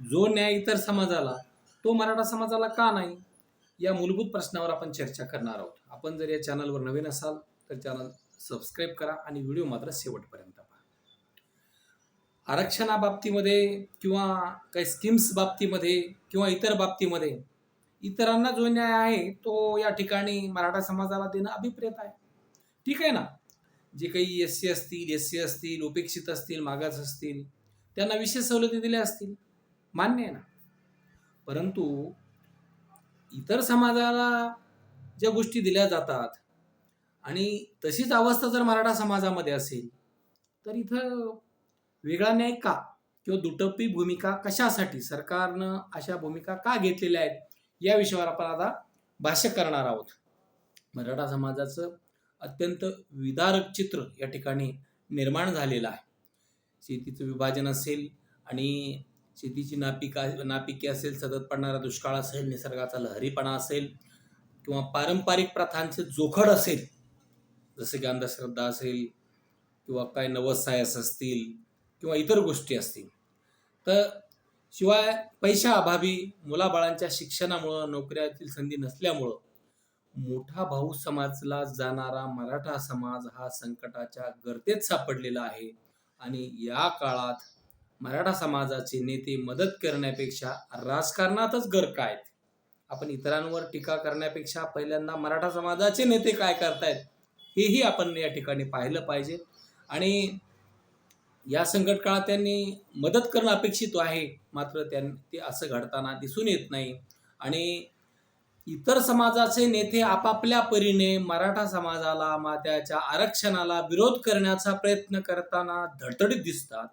जो न्याय इतर समाजाला तो मराठा समाजाला का नाही? या मूलभूत प्रश्नावर आपण चर्चा करणार आहोत. आपण जर या चॅनलवर नवीन असाल तर चॅनल सबस्क्राईब करा आणि व्हिडिओ मात्र शेवटपर्यंत पहा. आरक्षणाबाबतीमध्ये किंवा काही स्कीम्स बाबतीमध्ये किंवा इतर बाबतीमध्ये इतरांना जो न्याय आहे तो या ठिकाणी मराठा समाजाला देणं अभिप्रेत आहे. ठीक आहे ना? जे काही एस सी असतील एस सी असतील उपेक्षित असतील मागास असतील त्यांना विशेष सवलती दिल्या असतील. मान्य आहे ना. परंतु इतर समाजाला ज्या गोष्टी दिल्या जातात आणि तशीच अवस्था जर मराठा समाजामध्ये असेल तर इथं वेगळा न्याय का किंवा दुटप्पी भूमिका कशासाठी सरकारनं अशा भूमिका का घेतलेल्या आहेत या विषयावर आपण आता भाष्य करणार आहोत. मराठा समाजाचं अत्यंत विदारक चित्र या ठिकाणी निर्माण झालेलं आहे. शेतीचं विभाजन असेल आणि शेतीची नापिका नापिकी असेल सतत पडणारा दुष्काळ असेल निसर्गाचा लहरीपणा असेल किंवा पारंपरिक प्रथांचे जोखड असेल जसे की अंधश्रद्धा असेल किंवा काय नवसायस असतील किंवा इतर गोष्टी असतील. तर शिवाय पैशाअभावी मुलाबाळांच्या शिक्षणामुळं नोकऱ्यातील संधी नसल्यामुळं मोठा भाऊ समाजला जाणारा मराठा समाज हा संकटाच्या गर्तेत सापडलेला आहे आणि या काळात मराठा समाजाचे नेते मदत करण्यापेक्षा राजकारणातच गर्क आहेत. आपण इतरांवर टीका करण्यापेक्षा पहिल्यांदा मराठा समाजाचे नेते काय करतायत हेही आपण या ठिकाणी पाहिलं पाहिजे. आणि या संकट काळात त्यांनी मदत करणं अपेक्षित आहे मात्र त्यां ते असं घडताना दिसून येत नाही. आणि इतर समाजाचे नेते आपापल्या परीने मराठा समाजाला मात्याच्या आरक्षणाला विरोध करण्याचा प्रयत्न करताना धडधडीत दिसतात.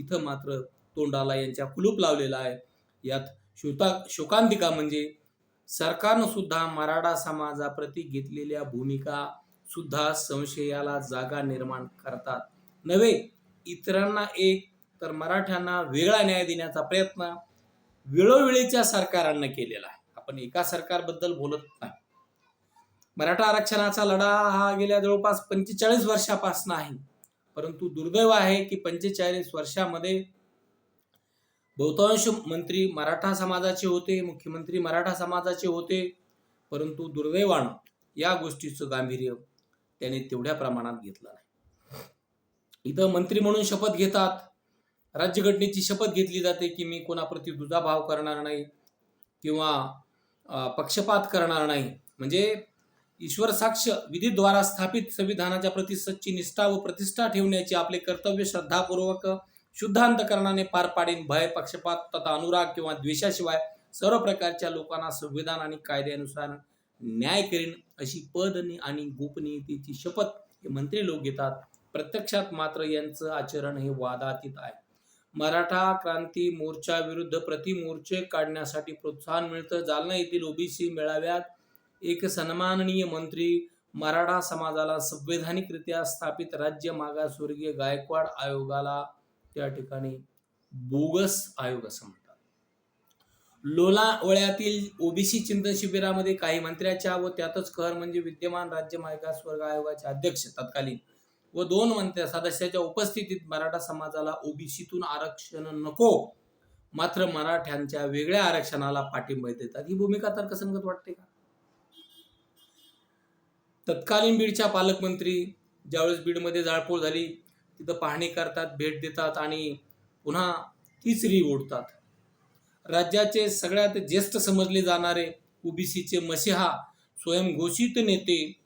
इथं मात्र तोंडाला यांच्या कुलूप लावलेला आहे. यात शोता शोकांतिका म्हणजे सरकारनं सुद्धा मराठा समाजाप्रती घेतलेल्या भूमिका सुद्धा संशयाला जागा निर्माण करतात. नव्हे इतरांना एक तर मराठ्यांना वेगळा न्याय देण्याचा प्रयत्न वेळोवेळीच्या सरकारांना केलेला आहे. आपण एका सरकारबद्दल बोलत नाही. मराठा आरक्षणाचा लढा हा गेल्या जवळपास पंचेचाळीस वर्षापासून आहे. परंतु दुर्दैव आहे की पंचेचाळीस वर्षामध्ये बहुतांश मंत्री मराठा समाजाचे होते मुख्यमंत्री मराठा समाजाचे होते परंतु दुर्दैवानं या गोष्टीचं गांभीर्य त्याने तेवढ्या प्रमाणात घेतलं नाही. इथं मंत्री म्हणून शपथ घेतात. राज्यघटनेची शपथ घेतली जाते की मी कोणाप्रती दुजाभाव करणार नाही किंवा पक्षपात करणार नाही. म्हणजे ईश्वर साक्ष विधीद्वारा स्थापित संविधानाच्या प्रति सच्ची निष्ठा व प्रतिष्ठा ठेवण्याचे आपले कर्तव्य श्रद्धापूर्वक शुद्ध अंतकरणाने पार पाडीन. भय पक्षपात तथा अनुराग किंवा द्वेषाशिवाय सर्व प्रकारच्या लोकांना संविधान आणि कायद्यानुसार न्याय करीन अशी पद आणि- आणि गोपनीयतेची शपथ हे मंत्री लोक घेतात. प्रत्यक्षात मात्र यांचं आचरण हे वादातीत आहे. मराठा क्रांती मोर्चा विरुद्ध प्रतिमोर्चे काढण्यासाठी प्रोत्साहन मिळतं. जालना येथील ओबीसी मेळाव्यात एक सन्माननीय मंत्री मराठा समाजाला संवैधानिकरित्या स्थापित राज्य मागासवर्गीय गायकवाड आयोगाला त्या ठिकाणी बोगस आयोग असं म्हणतात. लोणावळ्यातील ओबीसी चिंतन शिबिरामध्ये काही मंत्र्याच्या व त्यातच कहर म्हणजे विद्यमान राज्य मागासवर्ग आयोगाचे अध्यक्ष तत्कालीन व दोन मंत्र्या सदस्याच्या उपस्थितीत मराठा समाजाला ओबीसीतून आरक्षण नको मात्र मराठ्यांच्या वेगळ्या आरक्षणाला पाठिंबा देतात. ही भूमिका तर्कसंगत वाटते का? तत्कालीन बीडच्या पालकमंत्री ज्यावेळेस बीडमध्ये जाळपोळ झाली तिथं पाहणी करतात भेट देतात आणि पुन्हा तीच री ओढतात. राज्याचे सगळ्यात ज्येष्ठ समजले जाणारे ओबीसीचे मसिहा स्वयंघोषित नेते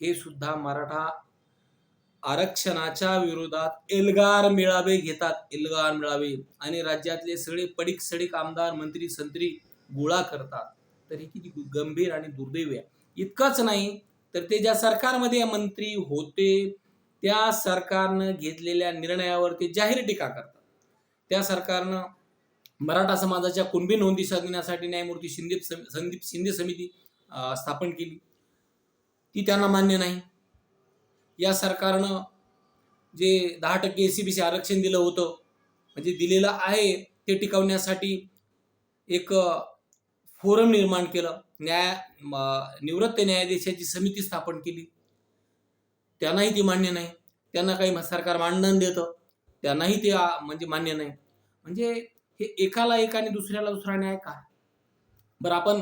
हे सुद्धा मराठा आरक्षणाच्या विरोधात एल्गार मेळावे घेतात एल्गार मेळावे. आणि राज्यातले सगळे पडीक सडीक आमदार मंत्री संत्री गोळा करतात. तर हे किती गंभीर आणि दुर्दैव आहे. इतकंच नाही तर ते ज्या सरकारमध्ये मंत्री होते त्या सरकारनं घेतलेल्या निर्णयावर ते जाहीर टीका करतात. त्या सरकारनं मराठा समाजाच्या कुणबी नोंदी साधण्यासाठी न्यायमूर्ती शिंदे सम- संदीप शिंदे समिती स्थापन केली. ती त्यांना मान्य नाही. या सरकारनं जे दहा टक्के एस सी बी सी आरक्षण दिलं होतं म्हणजे दिलेलं आहे ते टिकवण्यासाठी एक फोरम निर्माण केलं. न्याय निवृत्त न्यायाधीशाची समिती स्थापन केली. त्यांनाही ती मान्य नाही. त्यांना काही सरकार मानधन देतं. त्यांनाही ते म्हणजे मान्य नाही. म्हणजे हे एकाला एक आणि दुसऱ्याला दुसरा न्याय का? बरं आपण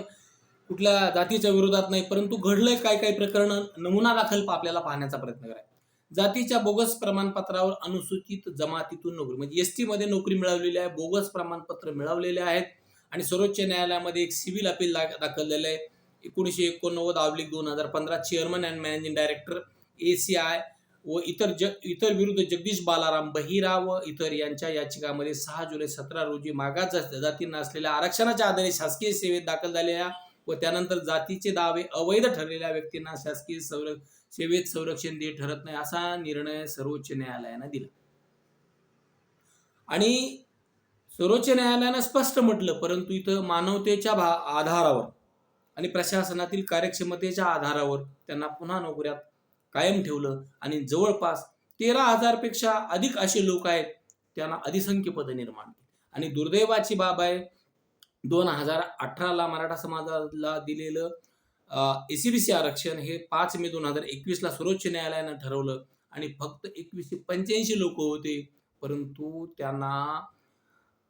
कुठल्या जातीच्या विरोधात नाही परंतु घडलंय काय काय प्रकरण नमुना दाखल आपल्याला पाहण्याचा प्रयत्न करायचा. जातीच्या बोगस प्रमाणपत्रावर अनुसूचित जमातीतून नोकरी म्हणजे एसमध्ये नोकरी मिळवलेली आहे बोगस प्रमाणपत्र मिळवलेले आहेत. आणि सर्वोच्च न्यायालयामध्ये एक सिव्हिल अपील दा- दाखल झालं आहे. एकोणीसशे एकोणनव्वद आवलिक दोन हजार पंधरा chairman and managing director A C I व इतर ज इतर विरुद्ध जगदीश बालाराम बहिरा व इतर यांच्या याचिकामध्ये सहा जुलै सतरा रोजी मागास जातींना असलेल्या आरक्षणाच्या आधारे शासकीय सेवेत दाखल झालेल्या व त्यानंतर जातीचे दावे अवैध ठरलेल्या व्यक्तींना शासकीय संर सेवेत संरक्षण देत ठरत नाही असा निर्णय सर्वोच्च न्यायालयानं दिला. आणि सर्वोच्च न्यायालयानं स्पष्ट म्हटलं परंतु इथं मानवतेच्या भा आधारावर आणि प्रशासनातील कार्यक्षमतेच्या आधारावर त्यांना पुन्हा नोकऱ्यात कायम ठेवलं आणि जवळपास तेरा हजारपेक्षा अधिक असे लोक आहेत त्यांना अधिसंख्य पदं निर्माण आणि दुर्दैवाची बाब आहे दोन हजार अठराला मराठा समाजाला दिलेलं एसीबीसी आरक्षण हे पाच मे दोन हजार एकवीसला सर्वोच्च न्यायालयानं ठरवलं आणि फक्त एकवीसशे पंच्याऐंशी लोक होते परंतु त्यांना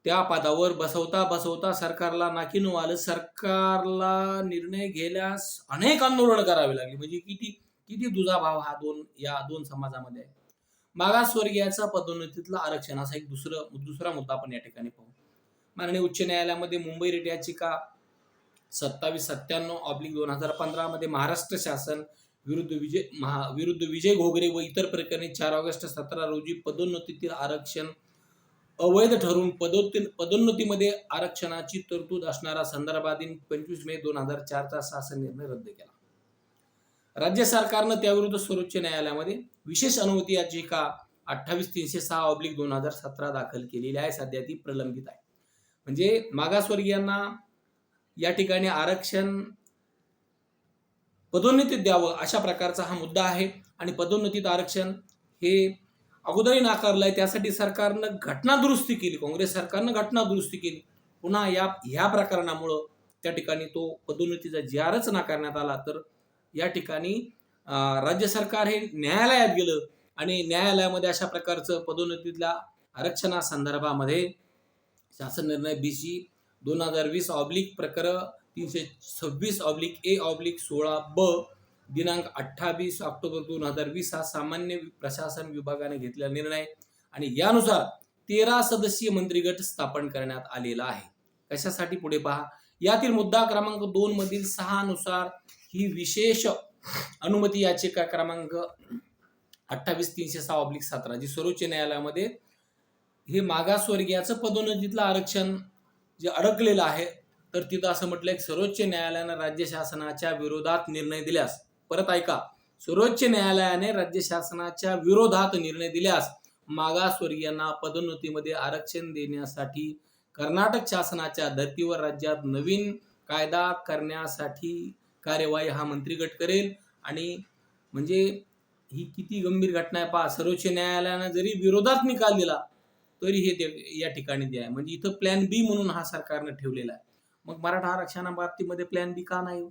त्या पदावर बसवता बसवता सरकारला नाकीनू आलं. सरकारला निर्णय घेण्यास अनेक आंदोलन करावे लागली. म्हणजे किती किती दुजाभाव हा दोन या दोन समाजामध्ये आहे. मागासवर्गीयाचा पदोन्नतीतलं आरक्षण असा एक दुसरं दुसरा मुद्दा आपण या ठिकाणी पाहू. माननीय उच्च न्यायालयामध्ये मुंबई रेट याचिका सत्तावीस सत्त्याण्णव ऑब्लिक दोन हजार पंधरामध्ये महाराष्ट्र शासन विरुद्ध विजय महा विरुद्ध विजय घोगरे व इतर प्रकरणी चार ऑगस्ट सतरा रोजी पदोन्नतीतील आरक्षण अवैध ठरून पदोत्ती पदोन्नतीमध्ये आरक्षणाची तरतूद असणारा संदर्भाधीन पंचवीस मे दोन हजार चारचा शासन निर्णय रद्द केला. राज्य सरकारनं त्याविरुद्ध सर्वोच्च न्यायालयामध्ये विशेष अनुमती याचिका अठ्ठावीस तीनशे सहा ऑब्लिक दोन हजार सतरा दाखल केलेली आहे. सध्या ती प्रलंबित आहे. म्हणजे मागासवर्गीयांना या ठिकाणी आरक्षण पदोन्नतीत द्यावं अशा प्रकारचा हा मुद्दा आहे. आणि पदोन्नतीत आरक्षण हे अगोदरही नाकारलाय. त्यासाठी सरकारनं घटना दुरुस्ती केली. काँग्रेस सरकारनं घटना दुरुस्ती केली. पुन्हा या ह्या प्रकरणामुळं त्या ठिकाणी तो पदोन्नतीचा जारच नाकारण्यात आला. तर या ठिकाणी राज्य सरकार हे न्यायालयात गेलं आणि न्यायालयामध्ये अशा प्रकारचं पदोन्नतीतल्या आरक्षणासंदर्भामध्ये शासन निर्णय बी सी दोन हजार वीस ऑब्लिक प्रकरण तीनशे सव्वीस ऑब्लिक ए ऑब्लिक सोळा ब दिनांक अठ्ठावीस ऑक्टोबर दोन हजार वीस हा सामान्य प्रशासन विभागाने घेतलेला निर्णय आणि यानुसार तेरा सदस्यीय मंत्रिगट स्थापन करण्यात आलेला आहे. कशासाठी पुढे पहा? यातील मुद्दा क्रमांक दोन मधील सहा नुसार ही विशेष अनुमती याचिका क्रमांक अठ्ठावीस तीनशे सहा ऑब्लिक सतरा जी सर्वोच्च न्यायालयामध्ये हे मागासवर्गीयाचं पदोन्नतीतलं आरक्षण जे अडकलेलं आहे तर तिथं असं म्हटलंय सर्वोच्च न्यायालयानं राज्य शासनाच्या विरोधात निर्णय दिल्यास परत ऐका. सर्वोच्च न्यायालयाने राज्य शासनाच्या विरोधात निर्णय दिल्यास मागासवर्गीयांना पदोन्नतीमध्ये आरक्षण देण्यासाठी कर्नाटक शासनाच्या धर्तीवर राज्यात नवीन कायदा करण्यासाठी कार्यवाही हा मंत्रीगट करेल. आणि म्हणजे ही किती गंभीर घटना आहे पहा. सर्वोच्च न्यायालयानं जरी विरोधात निकाल दिला तरी हे या ठिकाणी द्या म्हणजे इथं प्लॅन बी म्हणून हा सरकारनं ठेवलेला आहे. मग मराठा आरक्षणाबाबतीमध्ये प्लॅन बी का नाही हो?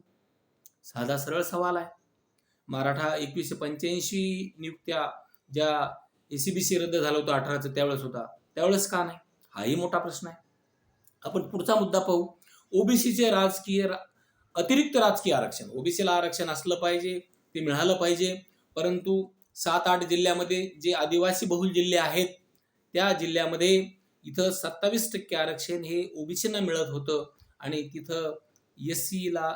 साधा सरळ सवाल आहे. मराठा एकवीसशे पंच्याऐंशी नियुक्त्या ज्या एसीबीसी रद्द झालं होतं अठराचं त्यावेळेस होता. त्यावेळेस का नाही? हाही मोठा प्रश्न आहे. आपण पुढचा मुद्दा पाहू. ओबीसीचे राजकीय अतिरिक्त राजकीय आरक्षण. ओबीसीला आरक्षण असलं पाहिजे ते मिळालं पाहिजे. परंतु सात आठ जिल्ह्यामध्ये जे आदिवासी बहुल जिल्हे आहेत त्या जिल्ह्यामध्ये इथं सत्तावीस टक्के आरक्षण हे ओबीसींना मिळत होतं. आणि तिथं एस सीला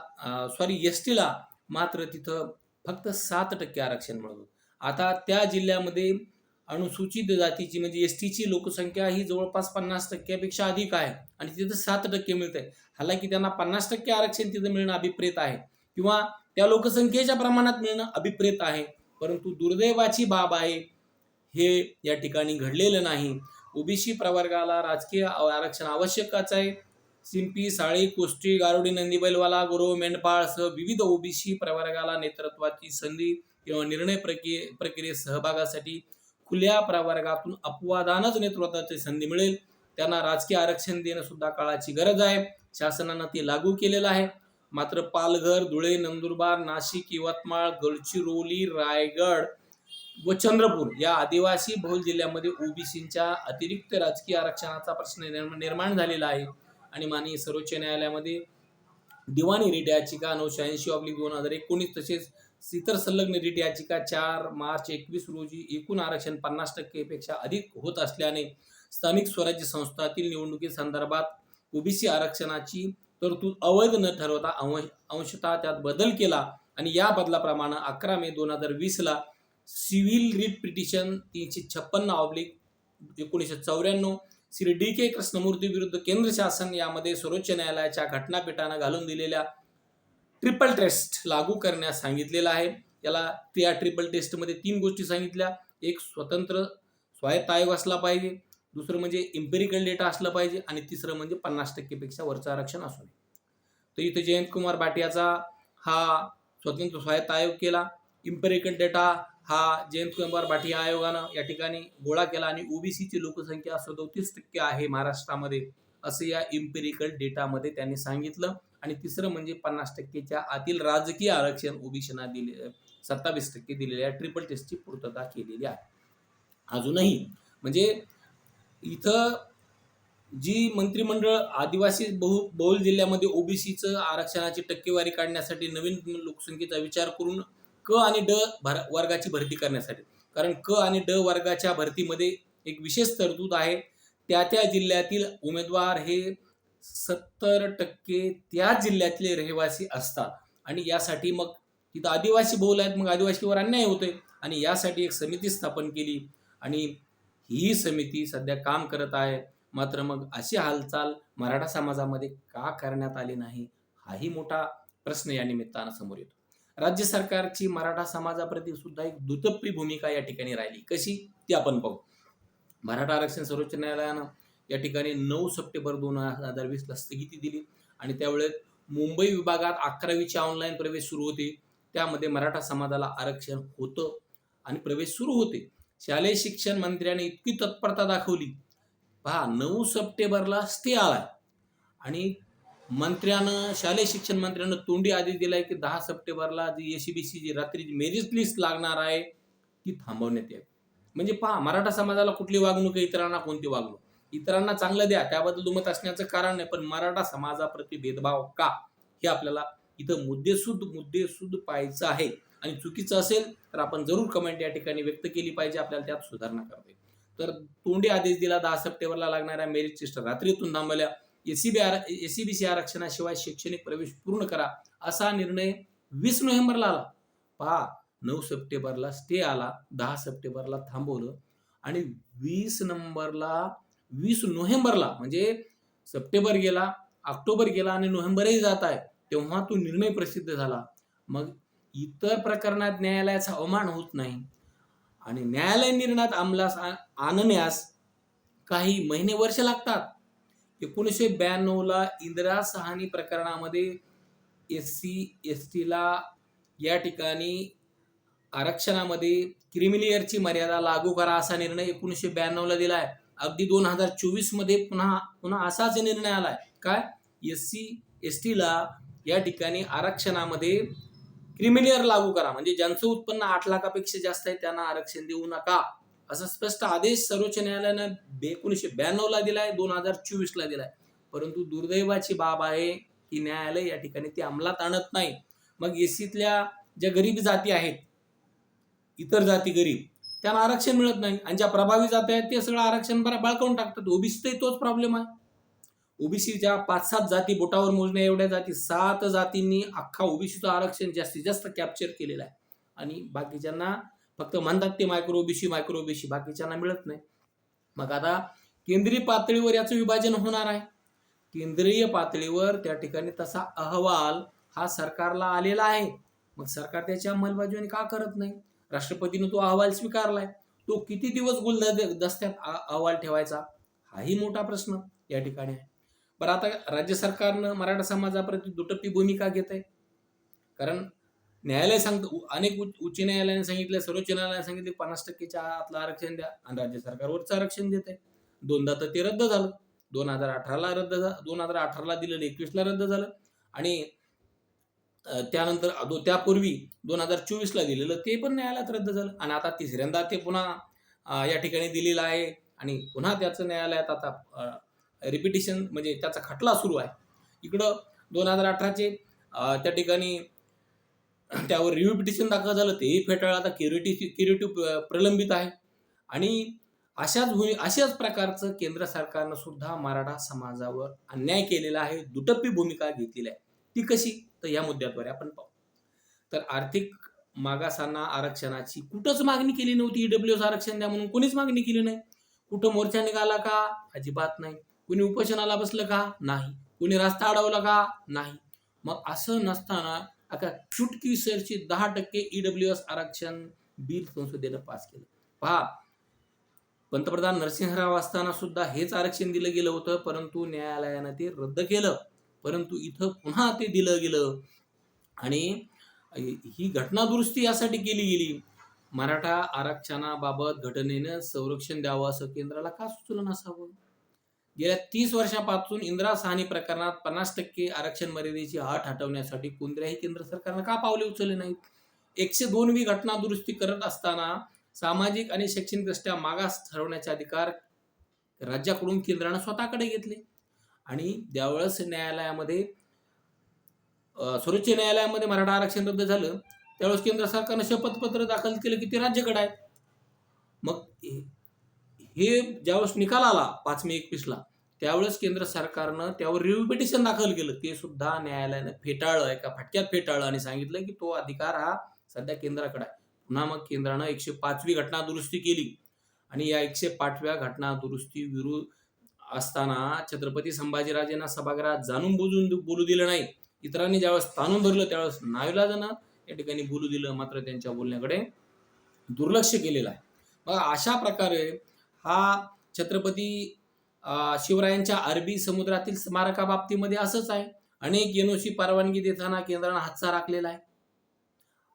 सॉरी एस टीला मात्र तिथं फक्त सात टक्के आरक्षण मिळत आता त्या जिल्ह्यामध्ये अनुसूचित जातीची म्हणजे एस टीची लोकसंख्या ही जवळपास पन्नास टक्क्यापेक्षा अधिक आहे आणि तिथं सात टक्के मिळत आहे. हालाकी त्यांना पन्नास टक्के आरक्षण तिथं मिळणं अभिप्रेत आहे किंवा त्या लोकसंख्येच्या प्रमाणात मिळणं अभिप्रेत आहे. परंतु दुर्दैवाची बाब आहे हे या ठिकाणी घडलेलं नाही. ओबीसी प्रवर्गाला राजकीय आरक्षण आवश्यकच आहे. सिंपी साळी कुष्टी गारुडी नंदीबैलवाला गुरु मेंढपाळसह विविध ओबीसी प्रवर्गाला नेतृत्वाची संधी किंवा निर्णय प्रक्रिये प्रक्रियेत सहभागासाठी खुल्या प्रवर्गातून अपवादानच नेतृत्वाची संधी मिळेल. त्यांना राजकीय आरक्षण देणं सुद्धा काळाची गरज आहे. शासनानं ते लागू केलेलं आहे. मात्र पालघर धुळे नंदुरबार नाशिक यवतमाळ गडचिरोली रायगड व चंद्रपूर या आदिवासी बहुल जिल्ह्यामध्ये ओबीसींच्या अतिरिक्त राजकीय आरक्षणाचा प्रश्न निर्माण झालेला आहे. आणि माननीय सर्वोच्च न्यायालयामध्ये दिवाणी रिट याचिका नऊशे ऐंशी ऑब्लिक दोन हजार एकोणीस तसेच इतर संलग्न रिट याचिका चार मार्च एकवीस रोजी एकूण आरक्षण पन्नास टक्केपेक्षा अधिक होत असल्याने स्थानिक स्वराज्य संस्थातील निवडणुकीसंदर्भात ओबीसी आरक्षणाची तरतूद अवैध न ठरवता अंश अंशतः त्यात बदल केला आणि या बदलाप्रमाणे अकरा मे दोन हजार वीसला सिव्हिल रिट पिटिशन तीनशे छप्पन्न ऑब्लिक एकोणीसशे चौऱ्याण्णव श्री डी के कृष्णमूर्ती विरुद्ध केंद्र शासन यामध्ये सर्वोच्च न्यायालयाच्या घटनापीठानं घालून दिलेल्या ट्रिपल टेस्ट लागू करण्यास सांगितलेलं आहे. याला त्या ट्रिपल टेस्टमध्ये तीन गोष्टी सांगितल्या. एक स्वतंत्र स्वायत्त आयोग असला पाहिजे. दुसरं म्हणजे इम्पेरिकल डेटा असलं पाहिजे. आणि तिसरं म्हणजे पन्नास टक्केपेक्षा वरचं आरक्षण असू नये. तर इथे जयंत कुमार भाटियाचा हा स्वतंत्र स्वायत्त आयोग केला. इम्पेरिकल डेटा हा जयंत कुमार भाटिया आयोगानं या ठिकाणी गोळा केला आणि ओबीसीची लोकसंख्या सदोतीस टक्के आहे महाराष्ट्रामध्ये असं या इम्पेरिकल डेटामध्ये त्यांनी सांगितलं. आणि तिसरं म्हणजे पन्नास टक्केच्या आतील राजकीय आरक्षण ओबीसीना दिले सत्तावीस टक्के दिलेल्या ट्रिपल टेस्टची पूर्तता केलेली आहे. अजूनही म्हणजे इथं जी मंत्रिमंडळ आदिवासी बहु बहुल जिल्ह्यामध्ये ओबीसीचं आरक्षणाची टक्केवारी काढण्यासाठी नवीन लोकसंख्येचा विचार करून क आणि ड भर वर्गाची भरती करण्यासाठी. कारण क आणि ड वर्गाच्या भरतीमध्ये एक विशेष तरतूद आहे. त्या त्या जिल्ह्यातील उमेदवार हे सत्तर टक्के त्या जिल्ह्यातले रहिवासी असतात. आणि यासाठी मग तिथं आदिवासी बहुल आहेत मग आदिवासीवर अन्याय होतोय. आणि यासाठी एक समिती स्थापन केली. आणि ही समिती सध्या काम करत आहे. मात्र मग अशी हालचाल मराठा समाजामध्ये का करण्यात आली नाही हाही मोठा प्रश्न या निमित्तानं समोर येतो. राज्य सरकारची मराठा समाजाप्रती सुद्धा एक दुतप्पी भूमिका या ठिकाणी राहिली. कशी? ती आपण पाहू. मराठा आरक्षण सर्वोच्च न्यायालयानं या ठिकाणी नऊ सप्टेंबर दोन हजार वीसला स्थगिती दिली आणि त्यावेळेस मुंबई विभागात अकरावीचे ऑनलाईन प्रवेश सुरू होते. त्यामध्ये मराठा समाजाला आरक्षण होतं आणि प्रवेश सुरू होते. शालेय शिक्षण मंत्र्याने इतकी तत्परता दाखवली. पहा नऊ सप्टेंबरला स्टे आलाय. आणि मंत्र्यानं शालेय शिक्षण मंत्र्यानं तोंडी आदेश दिलाय की दहा सप्टेंबरला जी एसीबीसी जी रात्रीची मेरिट लिस्ट लागणार आहे ती थांबवण्यात यावी. म्हणजे पहा मराठा समाजाला कुठली वागणूक आहे इतरांना कोणती वागणूक? इतरांना चांगलं द्या त्याबद्दल दुमत असण्याचं कारण नाही पण मराठा समाजाप्रती भेदभाव का? हे आपल्याला इथं मुद्देसूद मुद्देसूद पाहायचं आहे. आणि चुकीचं असेल तर आपण जरूर कमेंट या ठिकाणी व्यक्त केली पाहिजे आपल्याला त्यात सुधारणा करता येईल तर तोंडी आदेश दिला दहा सप्टेंबरला लागणाऱ्या मेरिट लिस्ट रात्रीतून थांबवल्या. एसीबी आर एसीबीसी आरक्षणाशिवाय शैक्षणिक प्रवेश पूर्ण करा असा निर्णय वीस नोव्हेंबरला आला. पहा नऊ सप्टेंबरला स्टे आला दहा सप्टेंबरला थांबवलं आणि वीस नंबरला वीस नोव्हेंबरला म्हणजे सप्टेंबर गेला ऑक्टोबर गेला आणि नोव्हेंबरही जात आहे तेव्हा तो निर्णय प्रसिद्ध झाला. मग इतर प्रकरणात न्यायालयाचा अवमान होत नाही आणि न्यायालय निर्णयात अंमलास आणण्यास काही महिने वर्ष लागतात. एकोणीसशे ब्याण्णवला इंदिरा सहानी प्रकरणामध्ये एस सी एस टीला या ठिकाणी आरक्षणामध्ये क्रिमिनियरची मर्यादा लागू करा असा निर्णय एकोणीसशे ब्याण्णवला दिलाय. अगदी दोन हजार चोवीसमध्ये पुन्हा पुन्हा असाच निर्णय आला आहे काय? एस सी एस टीला या ठिकाणी आरक्षणामध्ये क्रिमिनियर लागू करा. म्हणजे ज्यांचं उत्पन्न आठ लाखापेक्षा जास्त आहे त्यांना आरक्षण देऊ नका. असा स्पष्ट आदेश सर्वोच्च न्यायालयानं एकोणीसशे ब्याण्णवला दिलाय दोन हजार चोवीसला दिलाय. परंतु दुर्दैवाची बाब आहे की न्यायालय या ठिकाणी ती अंमलात आणत नाही. मग एसीतल्या ज्या गरीब जाती आहेत इतर जाती गरीब त्यांना आरक्षण मिळत नाही. आणि ज्या प्रभावी जाती आहेत ते सगळं आरक्षण बरा बाळकावून टाकतात. ओबीसी तोच प्रॉब्लेम आहे. ओबीसीच्या पाच सात जाती बोटावर मोजण्या एवढ्या जाती सात जातींनी अख्खा ओबीसीचं आरक्षण जास्तीत जास्त कॅप्चर केलेलं आहे. आणि बाकीच्यांना फक्त म्हणतात ते मायक्रो ओबीसी मायक्रो ओबीसी बाकीच्यांना मिळत नाही. मग आता केंद्रीय पातळीवर याचं विभाजन होणार आहे. केंद्रीय पातळीवर त्या ठिकाणी तसा अहवाल हा सरकारला आलेला आहे. मग सरकार त्याची अंमलबजावणी का करत नाही? राष्ट्रपतीनं तो अहवाल स्वीकारलाय. तो किती दिवस गुलद दस्त्यात अहवाल ठेवायचा? हाही मोठा प्रश्न या ठिकाणी आहे. बरं आता राज्य सरकारनं मराठा समाजाप्रती दुटप्पी भूमिका घेत आहे कारण न्यायालय सांगतं उ- अनेक उच्च उच्च न्यायालयाने सांगितलं सर्वोच्च न्यायालयाने सांगितले पन्नास टक्केच्या आतलं आरक्षण द्या आणि राज्य सरकारवरचं आरक्षण देत आहे दोनदा तर ते रद्द झालं. दोन हजार अठराला रद्द झालं दोन हजार अठराला दिलेलं एकवीसला रद्द झालं. आणि त्यानंतर दो- त्यापूर्वी दोन हजार चोवीसला दिलेलं ते पण न्यायालयात रद्द झालं. आणि आता तिसऱ्यांदा ते पुन्हा या ठिकाणी दिलेलं आहे. आणि पुन्हा त्याचं न्यायालयात आता रिपिटेशन म्हणजे त्याचा खटला सुरू आहे. इकडं दोन हजार अठराचे त्या ठिकाणी त्यावर रिव्ह्यू पिटिशन दाखल झालं तेही फेटाळलं. आता क्युरेटिव्ह क्युरेटिव्ह प्रलंबित आहे. आणि अशाच भूमी अशाच प्रकारचं केंद्र सरकारनं सुद्धा मराठा समाजावर अन्याय केलेला आहे दुटप्पी भूमिका घेतलेली आहे. ती कशी? तर या मुद्द्याद्वारे आपण पाहू. तर आर्थिक मागासांना आरक्षणाची कुठंच मागणी केली नव्हती. ईडब्ल्यू एस आरक्षण द्या म्हणून कोणीच मागणी केली नाही. कुठं मोर्चा निघाला का? अजिबात नाही. कुणी उपोषणाला बसलं का? नाही. कुणी रस्ता अडवला का? नाही. मग असं नसताना आता चुटकी सरची दहा टक्के ईडब्ल्यू एस आरक्षण बिल संसदेनं पास केलं. पहा पंतप्रधान नरसिंहराव असताना सुद्धा हेच आरक्षण दिलं गेलं होतं परंतु न्यायालयानं ते रद्द केलं. परंतु इथं पुन्हा ते दिलं गेलं. आणि ही घटना दुरुस्ती यासाठी केली गेली. मराठा आरक्षणाबाबत घटनेनं संरक्षण द्यावं असं केंद्राला का सुचलं नसावं? गेल्या तीस वर्षापासून इंदिरा साहनी प्रकरणात पन्नास टक्के आरक्षण मर्यादेची अट हटवण्यासाठी कोणत्याही केंद्र सरकारनं का पावले उचलले नाहीत? एकशे दोनवी घटना दुरुस्ती करत असताना सामाजिक आणि शैक्षणिकदृष्ट्या मागास ठरवण्याचे अधिकार राज्याकडून केंद्रानं स्वतःकडे घेतले. आणि त्यावेळेस न्यायालयामध्ये सर्वोच्च न्यायालयामध्ये मराठा आरक्षण रद्द झालं त्यावेळेस केंद्र सरकारनं शपथपत्र दाखल केलं की ते राज्याकडे आहे मग हे- हे ज्यावेळेस निकाल आला पाच मे एकवीसला त्यावेळेस केंद्र सरकारनं त्यावर रिव्ह्यू पिटिशन दाखल केलं. ते सुद्धा न्यायालयानं फेटाळलं एका फटक्यात फेटाळलं आणि सांगितलं की तो अधिकार हा सध्या केंद्राकडे आहे. पुन्हा मग केंद्रानं एकशे पाचवी घटना दुरुस्ती केली. आणि या एकशे पाचव्या घटना दुरुस्ती विरुद्ध असताना छत्रपती संभाजीराजेंना सभागृहात जाणून बुजून बोलू दिलं नाही. इतरांनी ज्यावेळेस ताणून धरलं त्यावेळेस नाविलाजानं या ठिकाणी बोलू दिलं मात्र त्यांच्या बोलण्याकडे दुर्लक्ष केलेलं आहे. मग अशा प्रकारे हा छत्रपती शिवरायांच्या अरबी समुद्रातील स्मारकाबाबतीमध्ये असंच आहे. अनेक एनओसी परवानगी देताना केंद्रानं हातचा राखलेला आहे.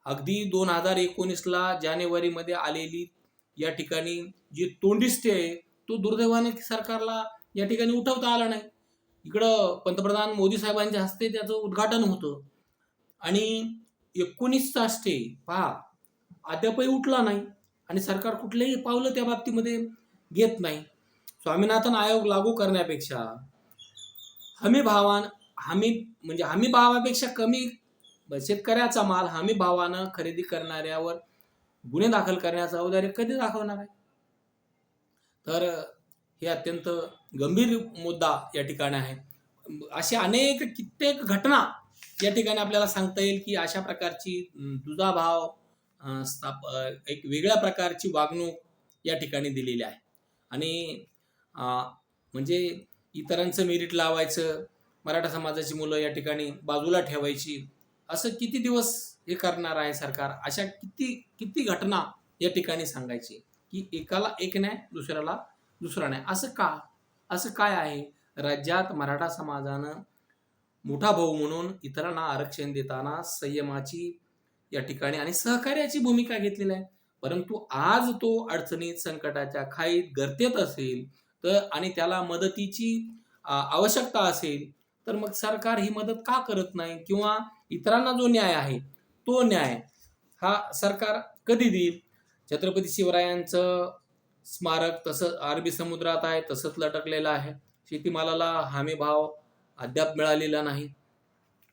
अगदी दोन हजार एकोणीसला जानेवारीमध्ये आलेली या ठिकाणी जी तोंडी स्टे आहे तो दुर्दैवाने सरकारला या ठिकाणी उठवता आला नाही. इकडं पंतप्रधान मोदी साहेबांच्या हस्ते त्याचं उद्घाटन होतं. आणि एकोणीसचा स्टे पहा अद्यापही उठला नाही. आणि सरकार कुठलेही पावलं त्या बाबतीमध्ये घेत नाही. स्वामीनाथन आयोग लागू करण्यापेक्षा हमी भावान हमी म्हणजे हमी भावापेक्षा कमी शेतकऱ्याचा माल हमी भावानं खरेदी करणाऱ्यावर गुन्हे दाखल करण्याचं औदार्य कधी दाखवणार आहे? तर हे अत्यंत गंभीर मुद्दा या ठिकाणी आहे. अशा अनेक कित्येक घटना या ठिकाणी आपल्याला सांगता येईल की अशा प्रकारची दुधाभाव स्थाप एक वेगळ्या प्रकारची वागणूक या ठिकाणी दिलेली आहे. आणि म्हणजे इतरांचं मेरिट लावायचं मराठा समाजाची मुलं या ठिकाणी बाजूला ठेवायची असं किती दिवस हे करणार आहे सरकार? अशा किती किती घटना या ठिकाणी सांगायची? की एकाला एक नाही दुसऱ्याला दुसरा नाही असं का? असं काय आहे? राज्यात मराठा समाजानं मोठा भाऊ म्हणून इतरांना आरक्षण देताना संयमाची या ठिकाणी आणि सहकार्याची भूमिका घेतलेली आहे. परंतु आज तो अडचणीत संकटाच्या खाईत गर्तेत असेल तर आणि त्याला मदतीची आवश्यकता असेल तर मग सरकार ही मदत का करत नाही? किंवा इतरांना जो न्याय आहे तो न्याय हा सरकार कधी देईल? छत्रपती शिवरायांचं स्मारक तसं अरबी समुद्रात आहे तसंच लटकलेलं आहे. शेतीमालाला हमीभाव अद्याप मिळालेला नाही.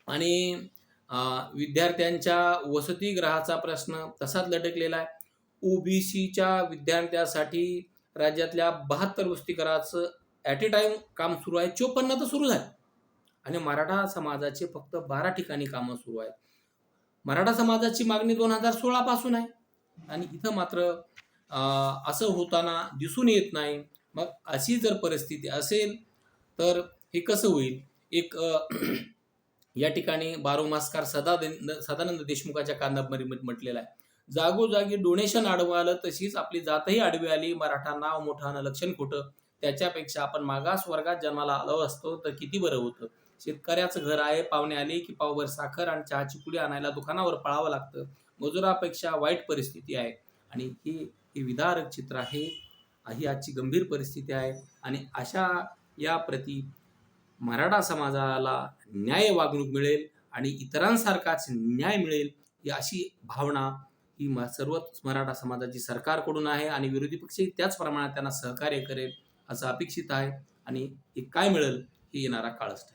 आणि विद्यार्थ्यांच्या वसतिगृहाचा प्रश्न तसाच लटकलेला आहे. ओबीसीच्या विद्यार्थ्यासाठी राज्यातल्या बहात्तर वस्तीकराचं ॲट ए टाईम काम सुरू आहे. चोपन्न तर सुरू झालं. आणि मराठा समाजाचे फक्त बारा ठिकाणी कामं सुरू आहेत. मराठा समाजाची मागणी दोन हजार सोळापासून आहे. आणि इथं मात्र असं होताना दिसून येत नाही. मग अशी जर परिस्थिती असेल तर हे कसं होईल? एक या ठिकाणी बारोमास्कार सदा सदानंद देशमुखाच्या कादंबरीमध्ये म्हटलेलं आहे. जागोजागी डोनेशन आडवं आलं तशीच आपली जातही आडवी आली. मराठा नाव मोठं आणि लक्षण खोटं. त्याच्यापेक्षा आपण मागास वर्गात जन्माला आलो असतो तर किती बरं होतं? शेतकऱ्याचं घर आहे पाहुणे आले की पावभर साखर आणि चहाची पुडी आणायला दुकानावर पळावं लागतं. मजुरापेक्षा वाईट परिस्थिती आहे. आणि ही हे विदारक चित्र आहे. ही आजची गंभीर परिस्थिती आहे. आणि अशा या प्रती मराठा समाजाला न्याय वागणूक मिळेल आणि इतरांसारखाच न्याय मिळेल ही अशी भावना ही म सर्वच मराठा समाजाची सरकारकडून आहे आणि विरोधी पक्षही त्याच प्रमाणात त्यांना सहकार्य करेल असं अपेक्षित आहे आणि हे काय मिळेल हे येणारा काळच